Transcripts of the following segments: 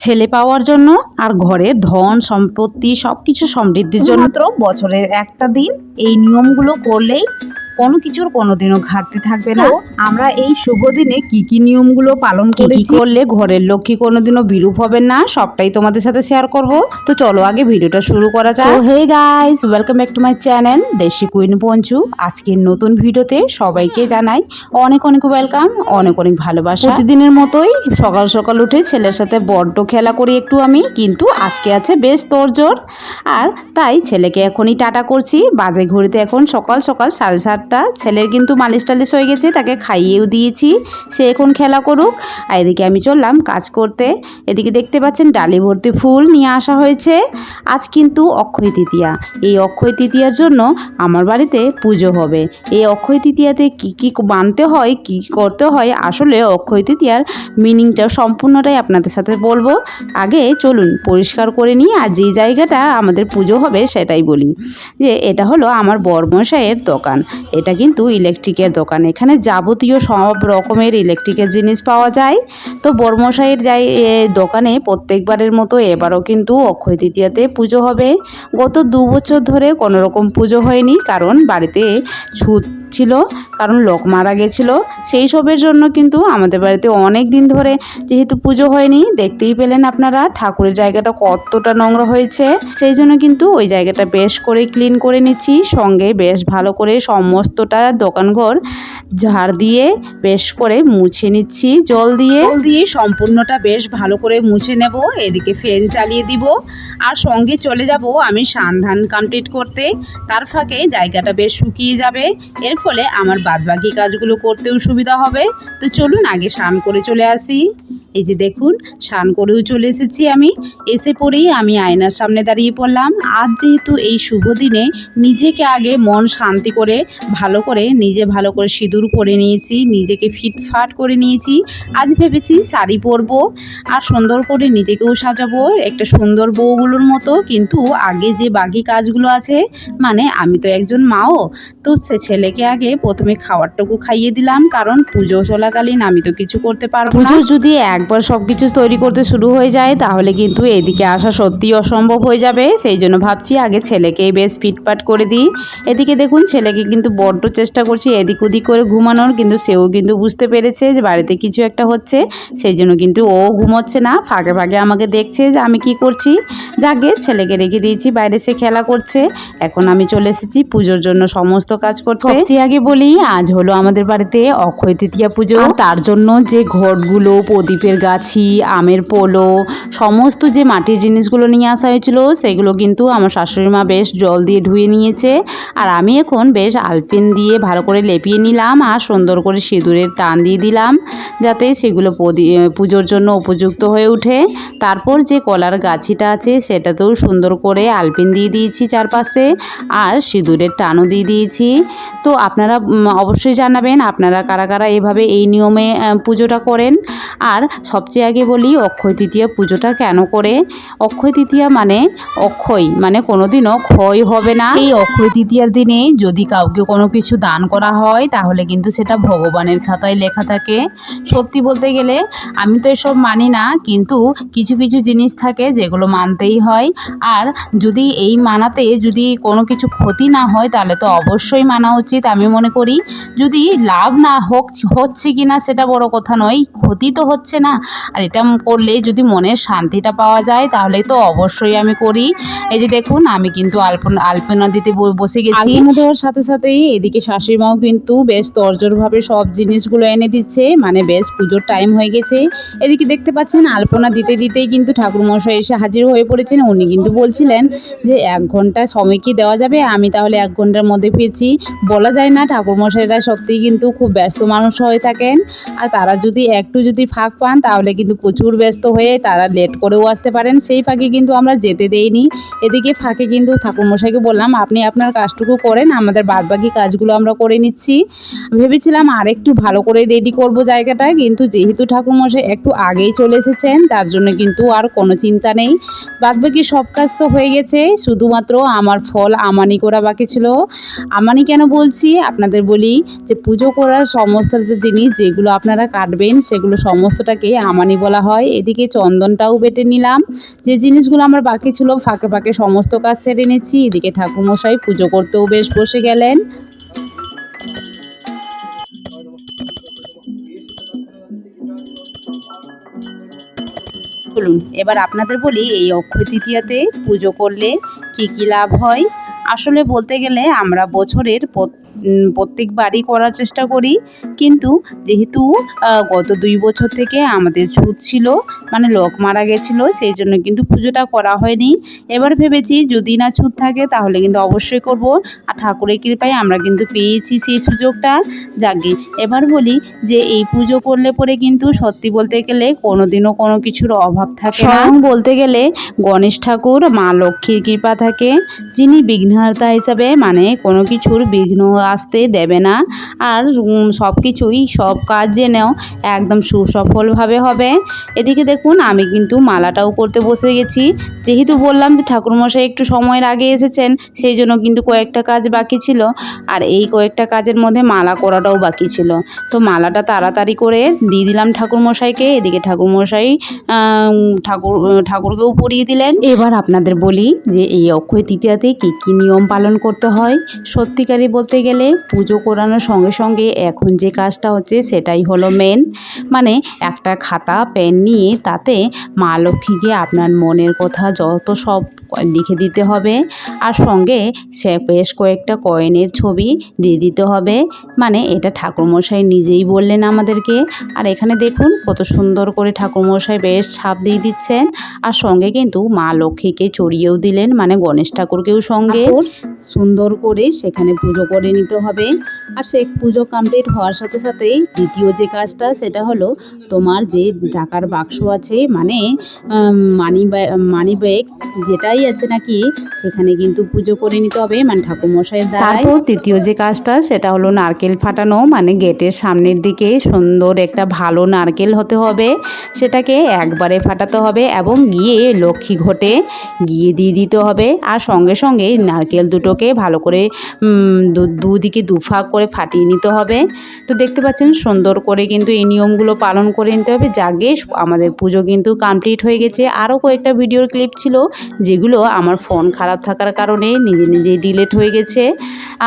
ছেলে পাওয়ার জন্য আর ঘরে ধন, সম্পত্তি সব কিছু সমৃদ্ধির জন্য। বছরের একটা দিন এই নিয়মগুলো করলেই কোনো কিছুর কোনোদিনও ঘাটতি থাকবে না। আমরা এই শুভ দিনে কি কি নিয়মগুলো পালন করি কি করলে ঘরের লক্ষ্মী কোনোদিনও বিরূপ হবেন না? সবটাই তোমাদের সাথে শেয়ার করব। তো চলো আগে ভিডিওটা শুরু করা যাক। Hey guys welcome back to my channel Desi Queen Panchu আজকের নতুন ভিডিওতে সবাইকে জানাই অনেক অনেক ওয়েলকাম অনেক অনেক ভালোবাসা। প্রতিদিনের মতোই সকাল সকাল উঠে ছেলের সাথে বড্ড খেলা করি একটু আমি কিন্তু আজকে আছে বেশ তোড়জোড়। আর তাই ছেলেকে এখনই টাটা করছি। বাজে ঘড়িতে এখন সকাল সকাল সাড়ে সাতটা ছেলের কিন্তু মালিশ টালিশ হয়ে গেছে, তাকে খাইয়েও দিয়েছি, সে এখন খেলা করুক। আর এদিকে আমি চললাম কাজ করতে। এদিকে দেখতে পাচ্ছেন ডালি ভর্তি ফুল নিয়ে আসা হয়েছে। আজ কিন্তু অক্ষয় তৃতীয়া। এই অক্ষয় তৃতীয়ার জন্য আমার বাড়িতে পুজো হবে। এই অক্ষয় তৃতীয়াতে কি কি মানতে হয়, কি করতে হয়, আসলে অক্ষয় তৃতীয়ার মিনিংটা সম্পূর্ণটাই আপনাদের সাথে বলব। আগে চলুন পরিষ্কার করে নিই, আর যে জায়গাটা আমাদের পুজো হবে সেটাই বলি। যে এটা হলো আমার বর্মশাইয়ের দোকান। এটা কিন্তু ইলেকট্রিকের দোকান। এখানে যাবতীয় সব রকমের ইলেকট্রিকের জিনিস পাওয়া যায়। তো বর্মশাইয়ের যাই দোকানে প্রত্যেকবারের মতো এবারও কিন্তু অক্ষয় তৃতীয়াতে পুজো হবে। গত দু বছর ধরে কোনো রকম পুজো হয়নি, কারণ বাড়িতে ছুত ছিল, কারণ লোক মারা গেছিল। সেই সবের জন্য কিন্তু আমাদের বাড়িতে অনেক দিন ধরে যেহেতু পুজো হয়নি, দেখতেই পেলেন আপনারা ঠাকুরের জায়গাটা কতটা নোংরা হয়েছে। সেই জন্য কিন্তু ওই জায়গাটা বেশ করে ক্লিন করে নিচ্ছি। সঙ্গে বেশ ভালো করে সমস্তটা দোকানঘর ঝাড় দিয়ে বেশ করে মুছে নিচ্ছি, জল দিয়ে। জল দিয়ে সম্পূর্ণটা বেশ ভালো করে মুছে নেব, এদিকে ফ্যান চালিয়ে দিব আর সঙ্গে চলে যাব আমি সান্ধান কমপ্লিট করতে। তার ফাঁকে জায়গাটা বেশ শুকিয়ে যাবে, এর ফলে আমার বাদবাকি কাজগুলো করতেও সুবিধা হবে। তো চলুন আগে স্নান করে চলে আসি। এই যে দেখুন, স্নান করেও চলে এসেছি আমি। এসে পরেই আমি আয়নার সামনে দাঁড়িয়ে পড়লাম। আজ যেহেতু এই শুভ দিনে নিজেকে আগে মন শান্তি করে, ভালো করে, নিজে ভালো করে সিঁদুর পরে নিয়েছি, নিজেকে ফিটফাট করে নিয়েছি। আজ ভেবেছি শাড়ি পরবো আর সুন্দর করে নিজেকেও সাজাবো, একটা সুন্দর বউগুলোর মতো। কিন্তু আগে যে বাকি কাজগুলো আছে মানে আমি তো একজন মাও, তো সে ছেলেকে আগে প্রথমে খাবারটুকু খাইয়ে দিলাম। কারণ পুজো চলাকালীন আমি তো কিছু করতে পারব যদি একবার সব কিছু তৈরি করতে শুরু হয়ে যায় তাহলে কিন্তু এদিকে আসা সত্যি অসম্ভব হয়ে যাবে। সেই জন্য ভাবছি আগে ছেলেকে বেশ ফিটপাট করে দিই। এদিকে দেখুন ছেলেকে কিন্তু বড্ড চেষ্টা করছি এদিক ওদিক করে ঘুমানোর কিন্তু সেও কিন্তু বুঝতে পেরেছে যে বাড়িতে কিছু একটা হচ্ছে। সেই জন্য কিন্তু ও ঘুমোচ্ছে না ফাঁকে ফাঁকে আমাকে দেখছে যে আমি কি করছি। যাকে ছেলেকে রেখে দিয়েছি বাইরে সে খেলা করছে। এখন আমি চলে এসেছি পুজোর জন্য সমস্ত কাজ করতে। আগে বলি আজ হলো আমাদের বাড়িতে অক্ষয় তৃতীয়া পুজো। তার জন্য যে ঘটগুলো প্রদীপের গাছি, আমের পোলো, সমস্ত যে মাটির জিনিসগুলো নিয়ে আসা হয়েছিল, সেগুলো কিন্তু আমার শাশুড়ি মা বেশ জল দিয়ে ধুয়ে নিয়েছে। আর আমি এখন বেশ আলপিন দিয়ে ভালো করে লেপিয়ে নিলাম আর সুন্দর করে সিঁদুরের টান দিয়ে দিলাম, যাতে সেগুলো পুজোর জন্য উপযুক্ত হয়ে ওঠে। তারপর যে কলার গাছিটা আছে, সেটাতেও সুন্দর করে আলপিন দিয়ে দিয়েছি চারপাশে আর সিঁদুরের টানও দিয়ে দিয়েছি। তো আপনারা অবশ্যই জানাবেন আপনারা কারা কারা এভাবে এই নিয়মে পুজোটা করেন। আর সবচেয়ে আগে বলি অক্ষয় তৃতীয়া পুজোটা কেন করে? অক্ষয় তৃতীয়া মানে অক্ষয় মানে কোনোদিনও ক্ষয় হবে না। এই অক্ষয় তৃতীয়ার দিনে যদি কাউকে কোনো কিছু দান করা হয়, তাহলে কিন্তু সেটা ভগবানের খাতায় লেখা থাকে। সত্যি বলতে গেলে আমি তো এসব মানি না, কিন্তু কিছু কিছু জিনিস থাকে যেগুলো মানতেই হয়। আর যদি এই মানাতে যদি কোনো কিছু ক্ষতি না হয়, তাহলে তো অবশ্যই মানা উচিত আমি মনে করি। যদি লাভ না হোক, হচ্ছে কি না সেটা বড় কথা নয়, ক্ষতি তো হচ্ছে না। আর এটা করলে যদি মনের শান্তিটা পাওয়া যায় তাহলে তো অবশ্যই আমি করি। এই যে দেখুন, আমি কিন্তু আলপনা আলপনা দিতে বসে গেছি। আলপনা দেওয়ার সাথে সাথেই এদিকে শাশুড়ি মাও কিন্তু বেশ তরজোরভাবে সব জিনিসগুলো এনে দিচ্ছে। মানে বেশ পুজোর টাইম হয়ে গেছে। এদিকে দেখতে পাচ্ছেন, আলপনা দিতে দিতেই কিন্তু ঠাকুরমশাই এসে হাজির হয়ে পড়েছেন। উনি কিন্তু বলছিলেন যে, এক ঘণ্টা সময় কি দেওয়া যাবে? আমি তাহলে এক ঘণ্টার মধ্যে ফিরছি। বলা যায় না, ঠাকুরমশাইরা সত্যিই কিন্তু খুব ব্যস্ত মানুষ হয়ে থাকেন। আর তারা যদি একটু যদি ফাঁক পান তাহলে কিন্তু প্রচুর ব্যস্ত হয়ে তারা লেট করেও আসতে পারেন। সেই ফাঁকে কিন্তু আমরা যেতে দেইনি। এদিকে ফাঁকে কিন্তু ঠাকুরমশাইকে বললাম, আপনি আপনার কাজটুকু করেন, আমাদের বাদবাকি কাজগুলো আমরা করে নিচ্ছি। ভেবেছিলাম আর একটু ভালো করে রেডি করব জায়গাটা কিন্তু যেহেতু ঠাকুরমশাই একটু আগেই চলে এসেছেন, তার জন্য কিন্তু আর কোনো চিন্তা নেই। বাদবাকি সব কাজ তো হয়ে গেছে, শুধুমাত্র আমার ফল আমানি করা বাকি ছিল। আমানি কেন বলছি? আপনাদের বলি যে পুজো করার সমস্ত যে জিনিস যেগুলো আপনারা কাটবেন, সেগুলো সমস্তটাকে এটাকে আমানি বলা হয়। এদিকে চন্দনটাও বেটে নিলাম। যে জিনিসগুলো আমার বাকি ছিল, ফাঁকে ফাঁকে সমস্ত কাজ সেরে নিচ্ছি। এদিকে ঠাকুরমশাই পুজো করতেও বেশ বসে গেলেন। চলুন, এবার আপনাদের বলি, এই অক্ষয় তৃতীয়াতে পুজো করলে কী কী লাভ হয়? আসলে বলতে গেলে আমরা বছরের প্রত্যেকবারই করার চেষ্টা করি। কিন্তু যেহেতু গত দুই বছর থেকে আমাদের ছুত ছিল মানে লোক মারা গেছিল, সেই জন্য কিন্তু পুজোটা করা হয়নি। এবার ভেবেছি যদি না ছুত থাকে, তাহলে কিন্তু অবশ্যই করব। আর ঠাকুরের কৃপায় আমরা কিন্তু পেয়েছি সেই সুযোগটা। যাকে এবার বলি যে, এই পুজো করলে পরে কিন্তু সত্যি বলতে গেলে কোনোদিনও কোনো কিছুর অভাব থাকে না। বলতে গেলে গণেশ ঠাকুর, মা লক্ষ্মীর কৃপা থাকে। যিনি বিঘ্নহর্তা হিসাবে মানে কোনো কিছুর বিঘ্ন আসতে দেবে না। আর সব কিছুই সব কাজ জেনেও একদম সুসফলভাবে হবে। এদিকে দেখুন, আমি কিন্তু মালাটাও করতে বসে গেছি। যেহেতু বললাম যে ঠাকুরমশাই একটু সময়ের আগে এসেছেন, সেই জন্য কিন্তু কয়েকটা কাজ বাকি ছিল। আর এই কয়েকটা কাজের মধ্যে মালা করাটাও বাকি ছিল। তো মালাটা তাড়াতাড়ি করে দিয়ে দিলাম ঠাকুরমশাইকে। এদিকে ঠাকুরমশাই ঠাকুর, ঠাকুরকেও পরিয়ে দিলেন। এবার আপনাদের বলি যে এই অক্ষয় তৃতীয়াতে কী কী নিয়ম পালন করতে হয়। সত্যিকারই বলতে গেলে পুজো করানোর সঙ্গে সঙ্গে এখন যে কাজটা হচ্ছে সেটাই হলো মেন মানে একটা খাতা পেন নিয়ে তাতে মা লক্ষ্মীকে আপনার মনের কথা যত সব লিখে দিতে হবে। আর সঙ্গে সে বেশ কয়েকটা কয়েনের ছবি দিয়ে দিতে হবে। মানে এটা ঠাকুরমশাই নিজেই বললেন আমাদেরকে। আর এখানে দেখুন কত সুন্দর করে ঠাকুরমশাই বেশ ছাপ দিয়ে দিচ্ছেন। আর সঙ্গে কিন্তু মা লক্ষ্মীকে চড়িয়েও দিলেন মানে গণেশ ঠাকুরকেও সঙ্গে। সুন্দর করে সেখানে পুজো করে নিতে হবে। আর সে পুজো কমপ্লিট হওয়ার সাথে সাথেই দ্বিতীয় যে কাজটা সেটা হলো তোমার যে টাকার বাক্স আছে মানে মানি মানি ব্যাগ যেটাই আছে নাকি? সেখানে কিন্তু পুজো করে নিতে হবে। মানে ঠাকুরমশাইয়ের তারপর তৃতীয় যে কাজটা, সেটা হলো নারকেল ফাটানো। মানে গেটের সামনের দিকে সুন্দর একটা ভালো নারকেল হতে হবে। সেটাকে একবারে ফাটাতে হবে এবং গিয়ে লক্ষ্মী ঘটে গিয়ে দিয়ে দিতে হবে। আর সঙ্গে সঙ্গে নারকেল দুটোকে ভালো করে দুদিকে দুফাক করে ফাটিয়ে নিতে হবে। তো দেখতে পাচ্ছেন সুন্দর করে কিন্তু এই নিয়মগুলো পালন করে নিতে হবে। যাগে আমাদের পুজো কিন্তু কমপ্লিট হয়ে গেছে। আরও কয়েকটা ভিডিওর ক্লিপ ছিল, যেগুলো আমার ফোন খারাপ থাকার কারণে নিজে নিজেই ডিলেট হয়ে গেছে।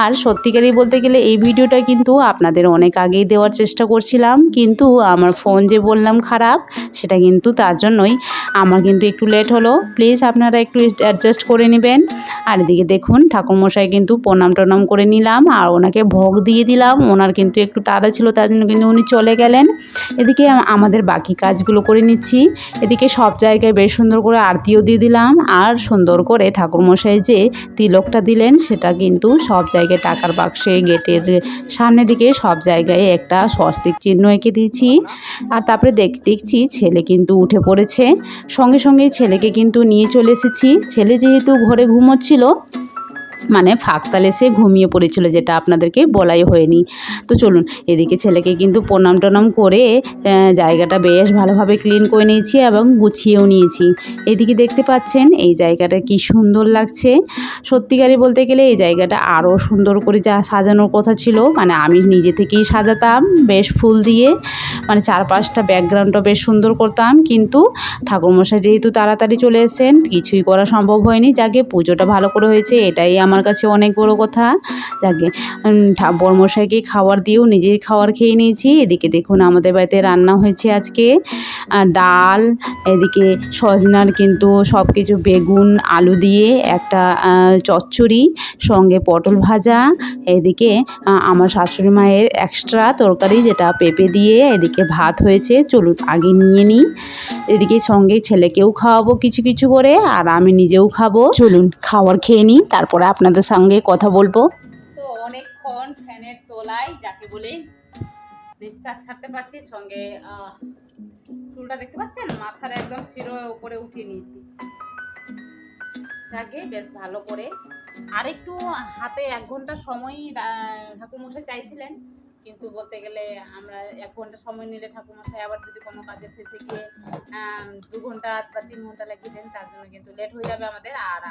আর সত্যিকারই বলতে গেলে এই ভিডিওটা কিন্তু আপনাদের অনেক আগেই দেওয়ার চেষ্টা করছিলাম, কিন্তু আমার ফোন যে বললাম খারাপ, সেটা কিন্তু তার জন্যই। আমার কিন্তু একটু লেট হলো প্লিজ আপনারা একটু অ্যাডজাস্ট করে নেবেন। আর এদিকে দেখুন, ঠাকুরমশাই কিন্তু প্রণাম টনাম করে নিলাম, আর ওনাকে ভোগ দিয়ে দিলাম। ওনার কিন্তু একটু তাড়া ছিল, তার জন্য কিন্তু উনি চলে গেলেন। এদিকে আমাদের বাকি কাজগুলো করে নিচ্ছি। এদিকে সব জায়গায় বেশ সুন্দর করে আরতিও দিয়ে দিলাম, আর সুন্দর করে ঠাকুরমশাই যে তিলকটা দিলেন, সেটা কিন্তু সব জায়গায় টাকার বাক্সে গেটের সামনে দিকে সব জায়গায় একটা স্বস্তিক চিহ্ন এঁকে দিয়েছি। আর তারপরে দেখ, দেখছি ছেলে কিন্তু উঠে পড়েছে। সঙ্গে সঙ্গে ছেলেকে কিন্তু নিয়ে চলে এসেছি। ছেলে যেহেতু ঘরে ঘুমোচ্ছিল মানে ফাঁকতালে সে ঘুমিয়ে পড়েছিল, যেটা আপনাদেরকে বলাই হয়নি। তো চলুন, এদিকে ছেলেকে কিন্তু প্রণাম টনাম করে জায়গাটা বেশ ভালোভাবে ক্লিন করে নিয়েছি এবং গুছিয়েও নিয়েছি। এদিকে দেখতে পাচ্ছেন, এই জায়গাটা কি সুন্দর লাগছে। সত্যিকারই বলতে গেলে এই জায়গাটা আরও সুন্দর করে যা সাজানোর কথা ছিল মানে আমি নিজে থেকেই সাজাতাম, বেশ ফুল দিয়ে মানে চারপাশটা ব্যাকগ্রাউন্ডটা বেশ সুন্দর করতাম, কিন্তু ঠাকুরমশাই যেহেতু তাড়াতাড়ি চলে এসেছেন, কিছুই করা সম্ভব হয়নি। যাকে পুজোটা ভালো করে হয়েছে, এটাই আমার কাছে অনেক বড় কথা। যাকে বর্মশাইকে খাবার দিয়েও নিজেই খাবার খেয়ে নিয়েছি। এদিকে দেখুন আমাদের বাড়িতে রান্না হয়েছে আজকে। ডাল, এদিকে সজনার কিন্তু সব কিছু বেগুন, আলু দিয়ে একটা চচ্চড়ি, সঙ্গে পটল ভাজা। এদিকে আমার শাশুড়ি মায়ের এক্সট্রা তরকারি যেটা পেঁপে দিয়ে এদিকে ভাত হয়েছে। চলুন আগে নিয়ে নিই। এদিকে সঙ্গে ছেলেকেও খাওয়াবো কিছু কিছু করে, আর আমি নিজেও খাব। চলুন খাবার খেয়ে নিই, তারপরে আপনাদের সঙ্গে কথা বলব। তো অনেকক্ষণ ফ্যানের তোলায়, যাকে বলে নিঃশ্বাস ছাড়তে পারছি, সঙ্গে চুলটা দেখতে পাচ্ছেন? মাথার একদম শিরো উপরে উঠিয়ে নিয়েছি। যাকে বেশ ভালো করে আর একটু হাতে এক ঘণ্টা সময় ঠাকুরমশাই চাইছিলেন, কিন্তু বলতে গেলে আমরা এক ঘণ্টা সময় নিলে ঠাকুরমশাই আবার যদি কোনো কাজে ফেসে গিয়ে দু ঘণ্টা বা তিন ঘণ্টা লাগিয়ে দেন তার জন্য কিন্তু লেট হয়ে যাবে আমাদের। আর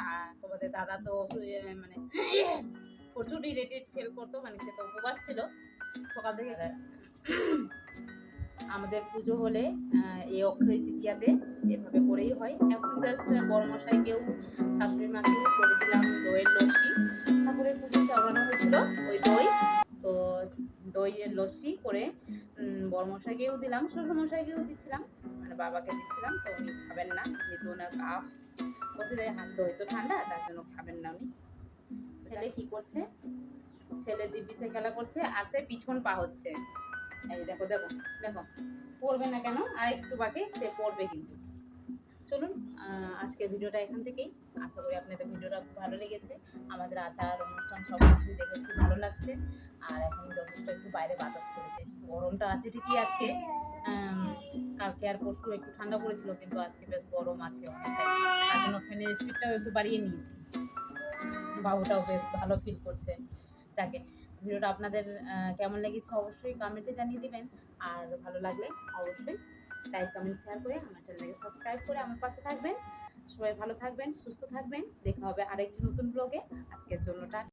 তোমাদের দাদা তো মানে প্রচুর ইরিটেট ফেল করতো মানে সে তো উপবাস ছিল। সকাল থেকে আমাদের পুজো হলে এই অক্ষয় তৃতীয়াতে এভাবে করেই হয়। এখন জাস্ট বড়মশাইকেও শাশুড়ি মাকেও করে দিলাম দইয়ের লস্যি। ঠাকুরের পুজো চালানো হয়েছিল ওই দই। তো দইয়ের লস্যি করে উম, বড়মশাইকেও দিলাম শ্বশুরমশাইকেও দিচ্ছিলাম। মানে বাবাকে দিচ্ছিলাম তো উনি খাবেন না। যেহেতু ওনার কাফ। বসে যায় হাত দই তো ঠান্ডা তার জন্য খাবেন না উনি। ছেলে কি করছে? ছেলে দিব্যিসে খেলা করছে আর সে পিছন পা হচ্ছে। এই দেখো দেখো দেখো পড়বে না কেন? আর একটু বাকি সে পড়বে কিন্তু। চলুন আহ, আজকের ভিডিওটা এখান থেকেই। আশা করি আপনাদের ভিডিওটা খুব ভালো লেগেছে। আমাদের আচার অনুষ্ঠান সব কিছুই দেখে খুব ভালো লাগছে। আর এখন যথেষ্ট একটু বাইরে বাতাস করেছে। গরমটা আছে ঠিকই আজকে। কালকে আর পরশু একটু ঠান্ডা পড়েছিল, কিন্তু আজকে বেশ গরম আছে তার জন্য ফ্যানের স্পিডটাও একটু বাড়িয়ে নিয়েছি। বাবুটাও বেশ ভালো ফিল করছে যাকে ভিডিওটা আপনাদের কেমন লেগেছে অবশ্যই কমেন্টে জানিয়ে দিবেন। আর ভালো লাগলে অবশ্যই লাইক কমেন্ট শেয়ার করে আমার চ্যানেলটাকে সাবস্ক্রাইব করে আমার পাশে থাকবেন। সবাই ভালো থাকবেন, সুস্থ থাকবেন। দেখা হবে আরেকটি নতুন ব্লগে আজকের জন্য টা